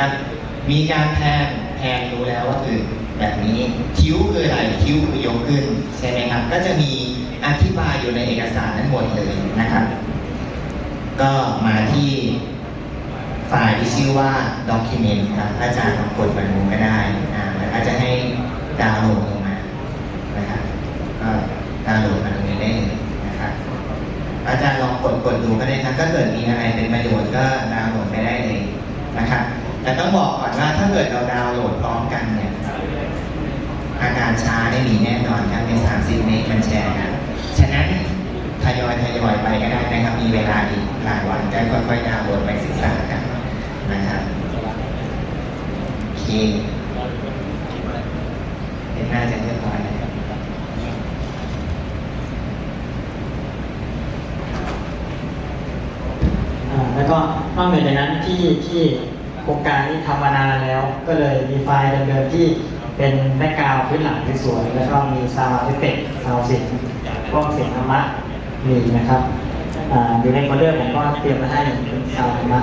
นะครับ มีการแพนแพนรู้แล้วว่าคือแบบนี้ คิ้วคืออะไร คิ้วคือยกขึ้นใช่ไหมครับ ก็จะมีอธิบายอยู่ในเอกสารทั้งหมดเลยนะครับ ก็มาที่ไฟล์ที่ชื่อว่า document ครับอาจารย์กดมาดูก็ได้อ่าแล้วก็จะให้ดาวน์โหลดลงมานะครับก็ดาวน์โหลดมาตรงนี้ได้เลยนะครับอาจารย์ลองกดกดดูก็ได้ครับถ้าเกิดมีอะไรเป็นประโยชน์ก็ดาวน์โหลดไปได้เลยนะครับ แต่ต้องบอกก่อนว่าถ้าเกิดเราดาวน์โหลดพร้อมกันเนี่ยอาการช้าได้มีแน่นอนครับใน30 เมกมันแชร์กันฉะนั้นทยอยทยอยไปก็ได้นะครับ มีเวลาอีกหลายวันก็ค่อยๆดาวน์โหลดไปศึกษากันนะครับโอเคเป็นหน่าจะเรียบร้อยแล้วอ่าแล้วก็นอกเหนือจากนั้นที่ที่ โครงการนี้ทำมานานแล้ว ก็เลยมีไฟล์เดิมๆที่เป็นแบ็กกราวด์พื้นหลังสวยๆแล้วก็มีซาวด์เอฟเฟกต์ซาวด์เสียงกล้องเสียงธรรมะมีนะครับออยู่ในโฟลเดอร์ผมก็เตรียมมาให้เป็นซาวด์ธรรมะ